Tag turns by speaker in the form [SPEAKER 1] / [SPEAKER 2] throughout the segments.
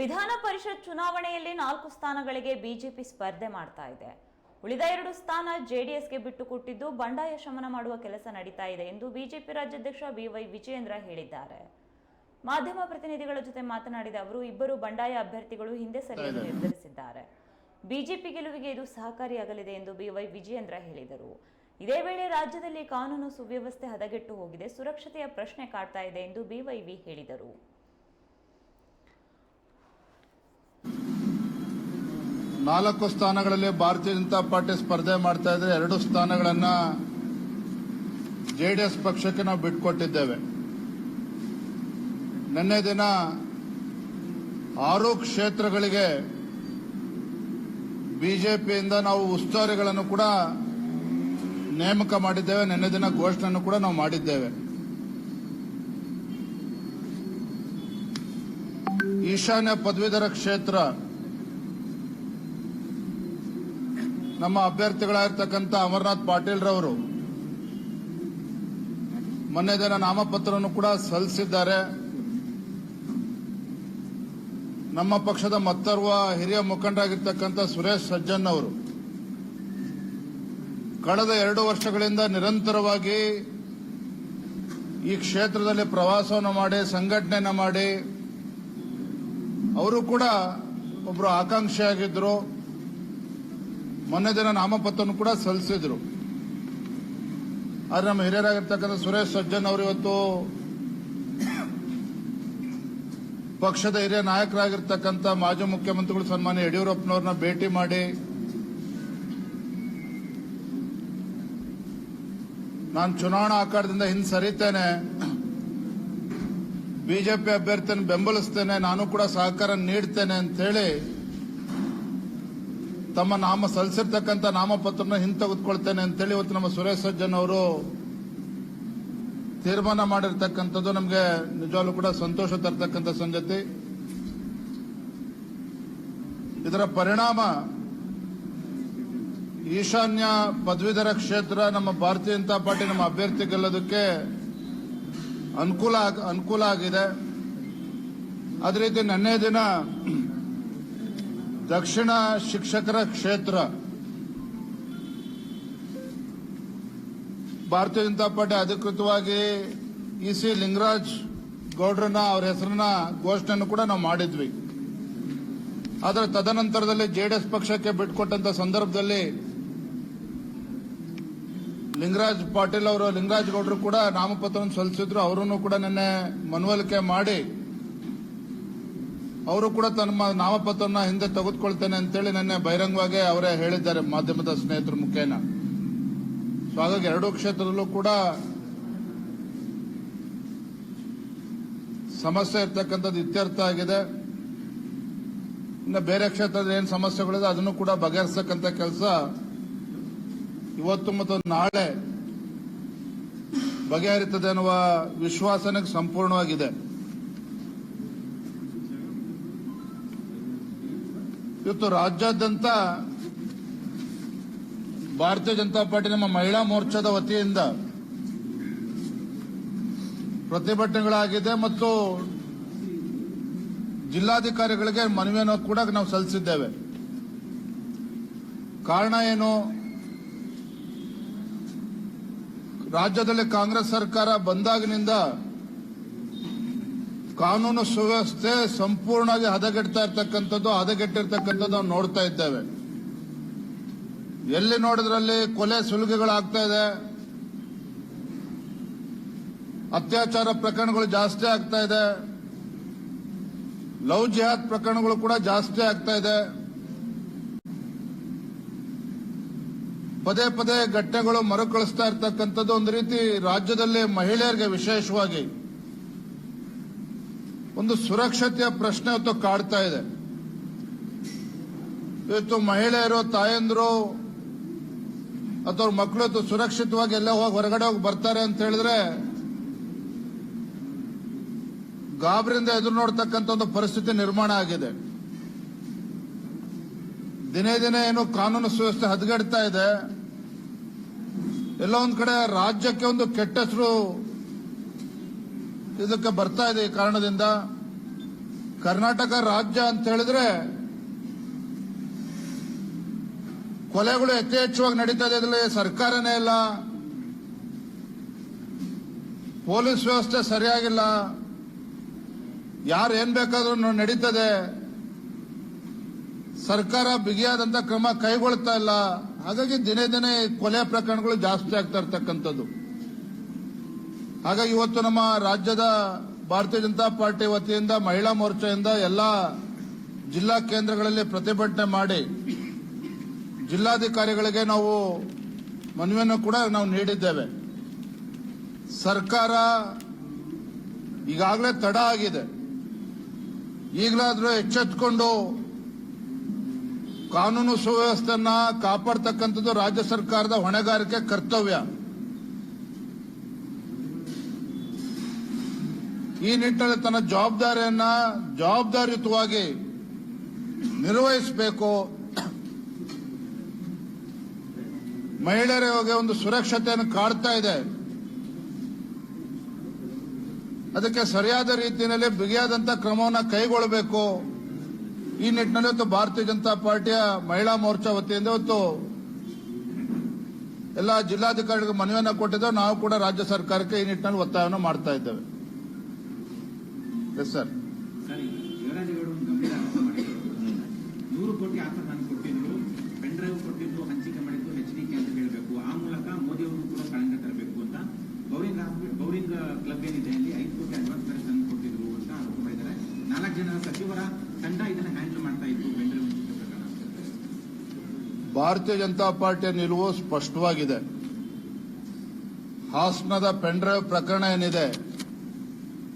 [SPEAKER 1] ವಿಧಾನ ಪರಿಷತ್ ಚುನಾವಣೆಯಲ್ಲಿ ನಾಲ್ಕು ಸ್ಥಾನಗಳಿಗೆ ಬಿಜೆಪಿ ಸ್ಪರ್ಧೆ ಮಾಡ್ತಾ ಇದೆ. ಉಳಿದ ಎರಡು ಸ್ಥಾನ ಜೆಡಿಎಸ್ಗೆ ಬಿಟ್ಟುಕೊಟ್ಟಿದ್ದು ಬಂಡಾಯ ಶಮನ ಮಾಡುವ ಕೆಲಸ ನಡೀತಾ ಇದೆ ಎಂದು ಬಿಜೆಪಿ ರಾಜ್ಯಾಧ್ಯಕ್ಷ ಬಿವೈ ವಿಜಯೇಂದ್ರ ಹೇಳಿದ್ದಾರೆ. ಮಾಧ್ಯಮ ಪ್ರತಿನಿಧಿಗಳ ಜೊತೆ ಮಾತನಾಡಿದ ಅವರು, ಇಬ್ಬರು ಬಂಡಾಯ ಅಭ್ಯರ್ಥಿಗಳು ಹಿಂದೆ ಸರಿಯಲು ನಿರ್ಧರಿಸಿದ್ದಾರೆ. ಬಿಜೆಪಿ ಗೆಲುವಿಗೆ ಇದು ಸಹಕಾರಿಯಾಗಲಿದೆ ಎಂದು ಬಿವೈ ವಿಜಯೇಂದ್ರ ಹೇಳಿದರು. ಇದೇ ವೇಳೆ ರಾಜ್ಯದಲ್ಲಿ ಕಾನೂನು ಸುವ್ಯವಸ್ಥೆ ಹದಗೆಟ್ಟು ಹೋಗಿದೆ, ಸುರಕ್ಷತೆಯ ಪ್ರಶ್ನೆ ಕಾಡ್ತಾ ಇದೆ ಎಂದು ಬಿವೈವಿ ಹೇಳಿದರು.
[SPEAKER 2] ನಾಲ್ಕು ಸ್ಥಾನಗಳಲ್ಲಿ ಭಾರತೀಯ ಜನತಾ ಪಾರ್ಟಿ ಸ್ಪರ್ಧೆ ಮಾಡ್ತಾ ಇದ್ರೆ ಎರಡು ಸ್ಥಾನಗಳನ್ನ ಜೆಡಿಎಸ್ ಪಕ್ಷಕ್ಕೆ ನಾವು ಬಿಟ್ಕೊಟ್ಟಿದ್ದೇವೆ. ನಿನ್ನೆ ದಿನ ಆರು ಕ್ಷೇತ್ರಗಳಿಗೆ ಬಿಜೆಪಿಯಿಂದ ನಾವು ಉಸ್ತುವಾರಿಗಳನ್ನು ಕೂಡ ನೇಮಕ ಮಾಡಿದ್ದೇವೆ. ನಿನ್ನೆ ದಿನ ಘೋಷಣೆಯನ್ನು ಕೂಡ ನಾವು ಮಾಡಿದ್ದೇವೆ. ಈಶಾನ್ಯ ಪದವೀಧರ ಕ್ಷೇತ್ರ ನಮ್ಮ ಅಭ್ಯರ್ಥಿಗಳಾಗಿರ್ತಕ್ಕಂಥ ಅಮರನಾಥ್ ಪಾಟೀಲ್ ರವರು ಮೊನ್ನೆ ದಿನ ನಾಮಪತ್ರವನ್ನು ಕೂಡ ಸಲ್ಲಿಸಿದ್ದಾರೆ. ನಮ್ಮ ಪಕ್ಷದ ಮತ್ತರ್ವ ಹಿರಿಯ ಮುಖಂಡರಾಗಿರ್ತಕ್ಕಂಥ ಸುರೇಶ್ ಸಜ್ಜನ್ ಅವರು ಕಳೆದ ಎರಡು ವರ್ಷಗಳಿಂದ ನಿರಂತರವಾಗಿ ಈ ಕ್ಷೇತ್ರದಲ್ಲಿ ಪ್ರವಾಸವನ್ನು ಮಾಡಿ, ಸಂಘಟನೆಯನ್ನು ಮಾಡಿ, ಅವರು ಕೂಡ ಒಬ್ಬರು ಆಕಾಂಕ್ಷಿಯಾಗಿದ್ದರು. ಮೊನ್ನೆ ದಿನ ನಾಮಪತ್ರವನ್ನು ಕೂಡ ಸಲ್ಲಿಸಿದ್ರು. ಆದ್ರೆ ನಮ್ಮ ಹಿರಿಯರಾಗಿರ್ತಕ್ಕಂಥ ಸುರೇಶ್ ಸಜ್ಜನ್ ಅವರು ಇವತ್ತು ಪಕ್ಷದ ಹಿರಿಯ ನಾಯಕರಾಗಿರ್ತಕ್ಕಂಥ ಮಾಜಿ ಮುಖ್ಯಮಂತ್ರಿಗಳು ಸನ್ಮಾನ್ಯ ಯಡಿಯೂರಪ್ಪನವ್ರನ್ನ ಭೇಟಿ ಮಾಡಿ ನಾನು ಚುನಾವಣಾ ಆಕಾರದಿಂದ ಹಿಂದೆ ಸರಿತೇನೆ. ಬಿಜೆಪಿ ಅಭ್ಯರ್ಥಿಯನ್ನು ಬೆಂಬಲಿಸ್ತೇನೆ. ನಾನು ಕೂಡ ಸಹಕಾರ ನೀಡ್ತೇನೆ ಅಂತ ಹೇಳಿ ತಮ್ಮ ನಾಮ ಸಲ್ಲಿಸಿರ್ತಕ್ಕಂಥ ನಾಮಪತ್ರನ ಹಿಂತೆಗೆದುಕೊಳ್ತೇನೆ ಅಂತೇಳಿ ಇವತ್ತು ನಮ್ಮ ಸುರೇಶ್ ಸಜ್ಜನ್ ಅವರು ತೀರ್ಮಾನ ಮಾಡಿರ್ತಕ್ಕಂಥದ್ದು ನಮಗೆ ನಿಜವಾಗ್ಲೂ ಕೂಡ ಸಂತೋಷ ತರ್ತಕ್ಕಂಥ ಸಂಗತಿ. ಇದರ ಪರಿಣಾಮ ಈಶಾನ್ಯ ಪದವೀಧರ ಕ್ಷೇತ್ರ ನಮ್ಮ ಭಾರತೀಯ ಜನತಾ ಪಾರ್ಟಿ ನಮ್ಮ ಅಭ್ಯರ್ಥಿ ಗೆಲ್ಲೋದಕ್ಕೆ ಅನುಕೂಲ ಅನುಕೂಲ ಆಗಿದೆ. ಅದೇ ರೀತಿ ನಿನ್ನೆ ದಿನ ದಕ್ಷಿಣ ಶಿಕ್ಷಕರ ಕ್ಷೇತ್ರ. ಭಾರತೀಯ ಜನತಾ ಪಾರ್ಟಿ ಅಧಿಕೃತವಾಗಿ ಇ ಸಿ ಲಿಂಗರಾಜ್ ಗೌಡ್ರನ್ನ ಅವರ ಹೆಸರನ್ನ ಘೋಷಣೆಯನ್ನು ಕೂಡ ನಾವು ಮಾಡಿದ್ವಿ. ಆದರೆ ತದನಂತರದಲ್ಲಿ ಜೆಡಿಎಸ್ ಪಕ್ಷಕ್ಕೆ ಬಿಟ್ಕೊಟ್ಟಂತ ಸಂದರ್ಭದಲ್ಲಿ ಲಿಂಗರಾಜ್ ಪಾಟೀಲ್ ಅವರು, ಲಿಂಗರಾಜ್ ಗೌಡ್ರು ಕೂಡ ನಾಮಪತ್ರವನ್ನು ಸಲ್ಲಿಸಿದ್ರು. ಅವರನ್ನು ಕೂಡ ನಿನ್ನೆ ಮನವೊಲಿಕೆ ಮಾಡಿ ಅವರು ಕೂಡ ತಮ್ಮ ನಾಮಪತ್ರವನ್ನು ಹಿಂದೆ ತೆಗೆದುಕೊಳ್ತೇನೆ ಅಂತೇಳಿ ನಿನ್ನೆ ಬಹಿರಂಗವಾಗಿ ಅವರೇ ಹೇಳಿದ್ದಾರೆ ಮಾಧ್ಯಮದ ಸ್ನೇಹಿತರ ಮುಖೇನ. ಸೊ ಹಾಗಾಗಿ ಎರಡೂ ಕ್ಷೇತ್ರದಲ್ಲೂ ಕೂಡ ಸಮಸ್ಯೆ ಇರ್ತಕ್ಕಂಥದ್ದು ಇತ್ಯರ್ಥ ಆಗಿದೆ. ಇನ್ನು ಬೇರೆ ಕ್ಷೇತ್ರದ ಏನು ಸಮಸ್ಯೆಗಳಿದೆ ಅದನ್ನು ಕೂಡ ಬಗೆಹರಿಸತಕ್ಕಂಥ ಕೆಲಸ ಇವತ್ತು ಮತ್ತು ನಾಳೆ ಬಗೆಹರಿತದೆ ಅನ್ನುವ ವಿಶ್ವಾಸನಕ್ಕೆ ಸಂಪೂರ್ಣವಾಗಿದೆ. ಇವತ್ತು ರಾಜ್ಯಾದ್ಯಂತ ಭಾರತೀಯ ಜನತಾ ಪಾರ್ಟಿ ನಮ್ಮ ಮಹಿಳಾ ಮೋರ್ಚಾದ ವತಿಯಿಂದ ಪ್ರತಿಭಟನೆಗಳಾಗಿದೆ ಮತ್ತು ಜಿಲ್ಲಾಧಿಕಾರಿಗಳಿಗೆ ಮನವಿಯನ್ನು ಕೂಡ ನಾವು ಸಲ್ಲಿಸಿದ್ದೇವೆ. ಕಾರಣ ಏನು? ರಾಜ್ಯದಲ್ಲಿ ಕಾಂಗ್ರೆಸ್ ಸರ್ಕಾರ ಬಂದಾಗಿನಿಂದ ಕಾನೂನು ಸುವ್ಯವಸ್ಥೆ ಸಂಪೂರ್ಣವಾಗಿ ಹದಗೆಡ್ತಾ ಇರ್ತಕ್ಕಂಥದ್ದು, ಹದಗೆಟ್ಟಿರ್ತಕ್ಕಂಥದ್ದು ನಾವು ನೋಡ್ತಾ ಇದ್ದೇವೆ. ಎಲ್ಲಿ ನೋಡಿದ್ರಲ್ಲಿ ಕೊಲೆ ಸುಲಿಗೆಗಳಾಗ್ತಾ ಇದೆ? ಅತ್ಯಾಚಾರ ಪ್ರಕರಣಗಳು ಜಾಸ್ತಿ ಆಗ್ತಾ ಇದೆ. ಲವ್ ಜಿಹಾದ್ ಪ್ರಕರಣಗಳು ಕೂಡ ಜಾಸ್ತಿ ಆಗ್ತಾ ಇದೆ. ಪದೇ ಪದೇ ಘಟನೆಗಳು ಮರುಕಳಿಸ್ತಾ ಇರ್ತಕ್ಕಂಥದ್ದು ಒಂದು ರೀತಿ ರಾಜ್ಯದಲ್ಲಿ ಮಹಿಳೆಯರಿಗೆ ವಿಶೇಷವಾಗಿ. ಒಂದು ಸುರಕ್ಷತೆಯ ಪ್ರಶ್ನೆ ಇವತ್ತು ಕಾಡ್ತಾ ಇದೆ. ಇವತ್ತು ಮಹಿಳೆಯರು, ತಾಯಂದ್ರು, ಅಥವಾ ಮಕ್ಕಳು ಸುರಕ್ಷಿತವಾಗಿ ಎಲ್ಲ ಹೋಗಿ ಹೊರಗಡೆ ಹೋಗಿ ಬರ್ತಾರೆ ಅಂತ ಹೇಳಿದ್ರೆ, ಗಾಬರಿಯಿಂದ ಎದುರು ನೋಡ್ತಕ್ಕಂಥ ಒಂದು ಪರಿಸ್ಥಿತಿ ನಿರ್ಮಾಣ ಆಗಿದೆ. ದಿನೇ ದಿನೇ ಏನು ಕಾನೂನು ಸುವ್ಯವಸ್ಥೆ ಹದಗೆಡ್ತಾ ಇದೆ. ಎಲ್ಲ ಒಂದ್ ಕಡೆ ರಾಜ್ಯಕ್ಕೆ ಒಂದು ಕೆಟ್ಟ ಹೆಸರು ಇದಕ್ಕೆ ಬರ್ತಾ ಇದೆ ಈ ಕಾರಣದಿಂದ ಕರ್ನಾಟಕ ರಾಜ್ಯ ಅಂತ ಹೇಳಿದ್ರೆ ಕೊಲೆಗಳು ಯಥೇಚ್ಛವಾಗಿ ನಡೀತಾ ಇದೆ ಸರ್ಕಾರನೇ ಇಲ್ಲ. ಪೊಲೀಸ್ ವ್ಯವಸ್ಥೆ ಸರಿಯಾಗಿಲ್ಲ. ಯಾರು ಏನ್ ಬೇಕಾದ್ರೂ ನಡೀತದೆ. ಸರ್ಕಾರ ಬಿಗಿಯಾದಂತ ಕ್ರಮ ಕೈಗೊಳ್ತಾ ಇಲ್ಲ. ಹಾಗಾಗಿ ದಿನೇ ದಿನೇ ಕೊಲೆ ಪ್ರಕರಣಗಳು ಜಾಸ್ತಿ ಆಗ್ತಾ ಇರ್ತಕ್ಕಂಥದ್ದು. ಹಾಗಾಗಿ ಇವತ್ತು ನಮ್ಮ ರಾಜ್ಯದ ಭಾರತೀಯ ಜನತಾ ಪಾರ್ಟಿ ವತಿಯಿಂದ, ಮಹಿಳಾ ಮೋರ್ಚಾದಿಂದ ಎಲ್ಲ ಜಿಲ್ಲಾ ಕೇಂದ್ರಗಳಲ್ಲಿ ಪ್ರತಿಭಟನೆ ಮಾಡಿ ಜಿಲ್ಲಾಧಿಕಾರಿಗಳಿಗೆ ನಾವು ಮನವಿಯನ್ನು ಕೂಡ ನಾವು ನೀಡಿದ್ದೇವೆ. ಸರ್ಕಾರ ಈಗಾಗಲೇ ತಡ ಆಗಿದೆ. ಈಗಲಾದರೂ ಎಚ್ಚೆತ್ತುಕೊಂಡು ಕಾನೂನು ಸುವ್ಯವಸ್ಥೆಯನ್ನ ಕಾಪಾಡ್ತಕ್ಕಂಥದ್ದು ರಾಜ್ಯ ಸರ್ಕಾರದ ಹೊಣೆಗಾರಿಕೆ, ಕರ್ತವ್ಯ. ಈ ನಿಟ್ಟಿನಲ್ಲಿ ತನ್ನ ಜವಾಬ್ದಾರಿಯನ್ನ ಜವಾಬ್ದಾರಿಯುತವಾಗಿ ನಿರ್ವಹಿಸಬೇಕು. ಮಹಿಳೆಯರಿಗೆ ಒಂದು ಸುರಕ್ಷತೆಯನ್ನು ಕಾಡ್ತಾ ಇದೆ. ಅದಕ್ಕೆ ಸರಿಯಾದ ರೀತಿಯಲ್ಲಿ ಬಿಗಿಯಾದಂತಹ ಕ್ರಮವನ್ನು ಕೈಗೊಳ್ಳಬೇಕು. ಈ ನಿಟ್ಟಿನಲ್ಲಿ ಇವತ್ತು ಭಾರತೀಯ ಜನತಾ ಪಾರ್ಟಿಯ ಮಹಿಳಾ ಮೋರ್ಚಾ ವತಿಯಿಂದ ಇವತ್ತು ಎಲ್ಲ ಜಿಲ್ಲಾಧಿಕಾರಿಗಳಿಗೆ ಮನವಿಯನ್ನು ಕೊಟ್ಟಿದ್ದೇವೆ. ನಾವು ಕೂಡ ರಾಜ್ಯ ಸರ್ಕಾರಕ್ಕೆ ಈ ನಿಟ್ಟಿನಲ್ಲಿ ಒತ್ತಾಯವನ್ನು ಮಾಡ್ತಾ ಇದ್ದೇವೆ. ಎಸ್ ಸರ್
[SPEAKER 3] ನೂರು ಕೋಟಿ ಆಫರ್ ನಾನು ಕೊಟ್ಟಿದ್ರು ಪೆನ್ ಡ್ರೈವ್ ಕೊಟ್ಟಿದ್ದು ಹಂಚಿಕೆ ಮಾಡಿದ್ದು ಎಚ್ ಡಿ ಕೆ ಅಂತ ಹೇಳಬೇಕು. ಆ ಮೂಲಕ ಮೋದಿ ಅವರು ಕೂಡ ಕಳಂಕ ತರಬೇಕು ಅಂತ ಬೌರಿಂಗ್ ಬೌರಿಂಗ್ ಕ್ಲಬ್ ಏನಿದೆ ಅಲ್ಲಿ ಐದು ಕೋಟಿ ಅಡ್ವಾನ್ಸ್ ಬೇರೆ ತಂದು ಕೊಟ್ಟಿದ್ರು ಅಂತ ಆರೋಪ ಮಾಡಿದ್ದಾರೆ. ನಾಲ್ಕು ಜನ ಸಚಿವರ ತಂಡ ಇದನ್ನ ಹ್ಯಾಂಡಲ್ ಮಾಡ್ತಾ ಇತ್ತು ಪೆನ್ ಡ್ರೈವ್
[SPEAKER 2] ಭಾರತೀಯ ಜನತಾ ಪಾರ್ಟಿಯ ನಿಲುವು ಸ್ಪಷ್ಟವಾಗಿದೆ. ಹಾಸನದ ಪೆನ್ಡ್ರೈವ್ ಪ್ರಕರಣ ಏನಿದೆ?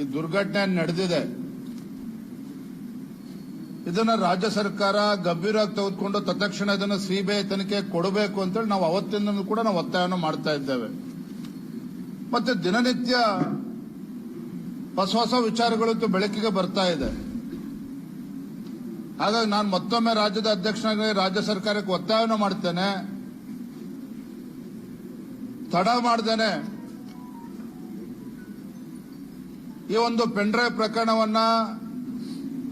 [SPEAKER 2] ಈ ದುರ್ಘಟನೆ ನಡೆದಿದೆ. ಇದನ್ನ ರಾಜ್ಯ ಸರ್ಕಾರ ಗಂಭೀರವಾಗಿ ತೆಗೆದುಕೊಂಡು ತತ್ಕ್ಷಣ ಇದನ್ನು ಸಿಬಿಐ ತನಿಖೆ ಕೊಡಬೇಕು ಅಂತೇಳಿ ನಾವು ಅವತ್ತಿಂದ ಕೂಡ ನಾವು ಒತ್ತಾಯವನ್ನು ಮಾಡ್ತಾ ಇದ್ದೇವೆ. ಮತ್ತೆ ದಿನನಿತ್ಯ ಹೊಸ ಹೊಸ ವಿಚಾರಗಳಂತೂ ಬೆಳಕಿಗೆ ಬರ್ತಾ ಇದೆ. ಹಾಗಾಗಿ ನಾನು ಮತ್ತೊಮ್ಮೆ ರಾಜ್ಯದ ಅಧ್ಯಕ್ಷನಾಗಿ ರಾಜ್ಯ ಸರ್ಕಾರಕ್ಕೆ ಒತ್ತಾಯವನ್ನು ಮಾಡ್ತೇನೆ. ತಡ ಮಾಡ್ದೇನೆ ಈ ಒಂದು ಪೆಂಡ್ರೈವ್ ಪ್ರಕರಣವನ್ನ,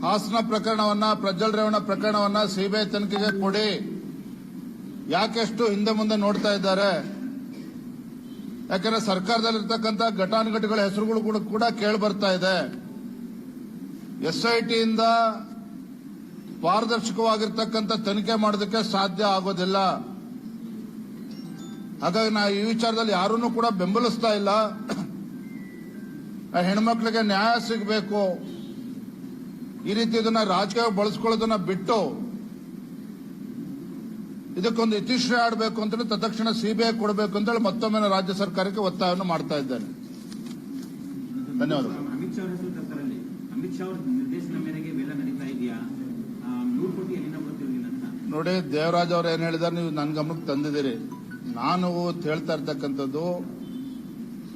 [SPEAKER 2] ಹಾಸನ ಪ್ರಕರಣವನ್ನ ಪ್ರಜ್ವಲ್ ರೇವಣ್ಣ ಪ್ರಕರಣವನ್ನ ಸಿಬಿಐ ತನಿಖೆಗೆ ಕೊಡಿ. ಯಾಕೆಷ್ಟು ಹಿಂದೆ ಮುಂದೆ ನೋಡ್ತಾ ಇದ್ದಾರೆ. ಯಾಕಂದ್ರೆ ಸರ್ಕಾರದಲ್ಲಿರ್ತಕ್ಕಂಥ ಘಟಾನುಘಟಿಗಳ ಹೆಸರುಗಳು ಕೂಡ ಕೇಳಿ ಬರ್ತಾ ಇದೆ. ಎಸ್ಐಟಿಯಿಂದ ಪಾರದರ್ಶಕವಾಗಿರ್ತಕ್ಕಂಥ ತನಿಖೆ ಮಾಡೋದಕ್ಕೆ ಸಾಧ್ಯ ಆಗೋದಿಲ್ಲ. ಹಾಗಾಗಿ ನಾ ಈ ವಿಚಾರದಲ್ಲಿ ಯಾರನ್ನೂ ಕೂಡ ಬೆಂಬಲಿಸ್ತಾ ಇಲ್ಲ. ಹೆಣ್ಮಕ್ಳಿಗೆ ನ್ಯಾಯ ಸಿಗಬೇಕು. ಈ ರೀತಿ ಇದನ್ನ ರಾಜಕೀಯ ಬಳಸ್ಕೊಳ್ಳೋದನ್ನ ಬಿಟ್ಟು ಇದಕ್ಕೊಂದು ಇತಿಶ್ರೇ ಆಡಬೇಕು ಅಂತ ತತ್ಕ್ಷಣ ಸಿಬಿಐ ಕೊಡಬೇಕು ಅಂತೇಳಿ ಮತ್ತೊಮ್ಮೆ ರಾಜ್ಯ ಸರ್ಕಾರಕ್ಕೆ ಒತ್ತಾಯವನ್ನು ಮಾಡ್ತಾ ಇದ್ದೇನೆ. ಧನ್ಯವಾದಗಳು.
[SPEAKER 3] ಅಮಿತ್ ಶಾ ಅವರ ಅಮಿತ್ ಶಾ ನಿರ್ದೇಶನ ಮೇರೆಗೆ ಇವೆಲ್ಲ ನಡೀತಾ ಇದೆಯಾ? ಆ, ನೂರು ಕೋಟಿ ಎಲ್ಲಿಂದ ಬರ್ತಿರ್ಲಿಲ್ಲ ಅಂತ.
[SPEAKER 2] ನೋಡಿ ದೇವರಾಜ್ ಅವ್ರು ಏನ್ ಹೇಳಿದಾರೆ ನೀವು ನನ್ನ ಗಮನಕ್ಕೆ ತಂದಿದ್ದೀರಿ. ನಾನು ಹೇಳ್ತಾ ಇರ್ತಕ್ಕಂಥದ್ದು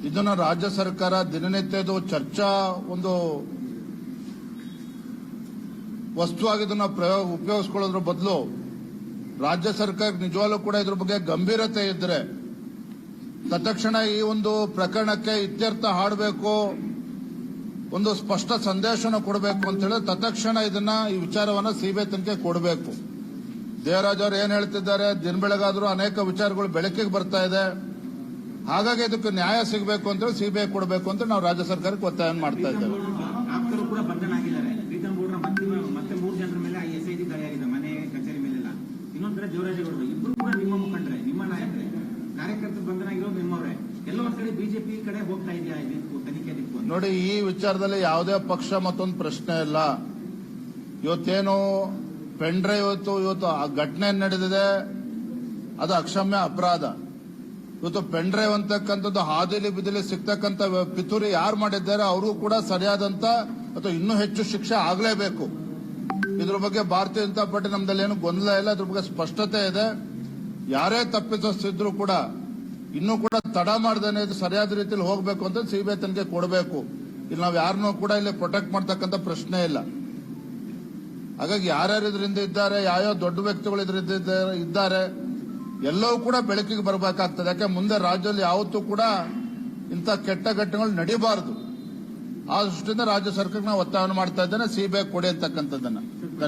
[SPEAKER 2] ಇದನ್ನ ರಾಜ್ಯ ಸರ್ಕಾರ ದಿನನಿತ್ಯದ ಚರ್ಚಾ ಒಂದು ವಸ್ತುವಾಗಿ ಇದನ್ನು ಪ್ರಯೋಗ ಉಪಯೋಗಿಸ್ಕೊಳ್ಳೋದ್ರ ಬದಲು ರಾಜ್ಯ ಸರ್ಕಾರ ನಿಜವಾಗ್ಲೂ ಕೂಡ ಇದ್ರ ಬಗ್ಗೆ ಗಂಭೀರತೆ ಇದ್ರೆ ತತ್ಕ್ಷಣ ಈ ಒಂದು ಪ್ರಕರಣಕ್ಕೆ ಇತ್ಯರ್ಥ ಹಾಡಬೇಕು, ಒಂದು ಸ್ಪಷ್ಟ ಸಂದೇಶನ ಕೊಡಬೇಕು ಅಂತ ಹೇಳಿ ತತ್ಕ್ಷಣ ಇದನ್ನ ಈ ವಿಚಾರವನ್ನ ಸಿಬಿಐ ತನಿಖೆ ಕೊಡಬೇಕು. ದೇವರಾಜ್ ಅವರು ಏನ್ ಹೇಳ್ತಿದ್ದಾರೆ, ದಿನ ಬೆಳಗಾದ್ರೂ ಅನೇಕ ವಿಚಾರಗಳು ಬೆಳಕಿಗೆ ಬರ್ತಾ ಇದೆ. ಹಾಗಾಗಿ ಇದಕ್ಕೆ ನ್ಯಾಯ ಸಿಗಬೇಕು ಅಂತ ಸಿಬಿಐ ಕೊಡಬೇಕು ಅಂತ ನಾವು ರಾಜ್ಯ ಸರ್ಕಾರಕ್ಕೆ ಒತ್ತಾಯ ಮಾಡ್ತಾ ಇದ್ದೇವೆ. ನೋಡಿ ಈ ವಿಚಾರದಲ್ಲಿ ಯಾವುದೇ ಪಕ್ಷ ಮತ್ತೊಂದು ಪ್ರಶ್ನೆ ಇಲ್ಲ. ಇವತ್ತೇನು ಪೆಂಡ್ರೆ ಇವತ್ತು ಇವತ್ತು ಆ ಘಟನೆ ನಡೆದಿದೆ. ಅದು ಅಕ್ಷಮ್ಯ ಅಪರಾಧ. ಇವತ್ತು ಪೆಂಡ್ರೈವ್ ಅಂತಕ್ಕಂಥದ್ದು ಹಾದಿಲಿ ಬಿದಿಲಿ ಸಿಗ್ತಕ್ಕಂಥ ಪಿತೂರಿ ಯಾರು ಮಾಡಿದ್ದಾರೆ ಅವರು ಕೂಡ ಸರಿಯಾದಂತ ಅಥವಾ ಇನ್ನೂ ಹೆಚ್ಚು ಶಿಕ್ಷೆ ಆಗಲೇಬೇಕು. ಇದ್ರ ಬಗ್ಗೆ ಭಾರತೀಯ ಜನತಾ ಪಾರ್ಟಿ ನಮ್ದಲ್ಲಿ ಏನು ಗೊಂದಲ ಇಲ್ಲ ಅದ್ರ ಬಗ್ಗೆ ಸ್ಪಷ್ಟತೆ ಇದೆ. ಯಾರೇ ತಪ್ಪಿಸಿದ್ರು ಕೂಡ ಇನ್ನೂ ಕೂಡ ತಡ ಮಾಡ್ದೇನೆ ಸರಿಯಾದ ರೀತಿಯಲ್ಲಿ ಹೋಗಬೇಕು ಅಂತ ಸಿಬಿಐ ತನಿಖೆ ಕೊಡಬೇಕು. ಇಲ್ಲಿ ನಾವು ಯಾರನ್ನೂ ಕೂಡ ಇಲ್ಲಿ ಪ್ರೊಟೆಕ್ಟ್ ಮಾಡ್ತಕ್ಕಂಥ ಪ್ರಶ್ನೆ ಇಲ್ಲ. ಹಾಗಾಗಿ ಯಾರ್ಯಾರು ಇದರಿಂದ ಇದ್ದಾರೆ, ಯಾವ್ಯಾವ ದೊಡ್ಡ ವ್ಯಕ್ತಿಗಳು ಇದರಿಂದ ಇದ್ದಾರೆ ಎಲ್ಲವೂ ಕೂಡ ಬೆಳಕಿಗೆ ಬರಬೇಕಾಗ್ತದೆ. ಯಾಕೆ ಮುಂದೆ ರಾಜ್ಯದಲ್ಲಿ ಯಾವತ್ತೂ ಕೂಡ ಇಂಥ ಕೆಟ್ಟ ಘಟನೆಗಳು ನಡೀಬಾರದು. ಆ ದೃಷ್ಟಿಯಿಂದ ರಾಜ್ಯ ಸರ್ಕಾರಕ್ಕೆ ನಾವು ಒತ್ತಾಯವನ್ನು ಮಾಡ್ತಾ ಇದ್ದೇನೆ. ಸಿಬಿಐ ಕೊಡಿ ಅಂತಕ್ಕಂಥದ್ದನ್ನ.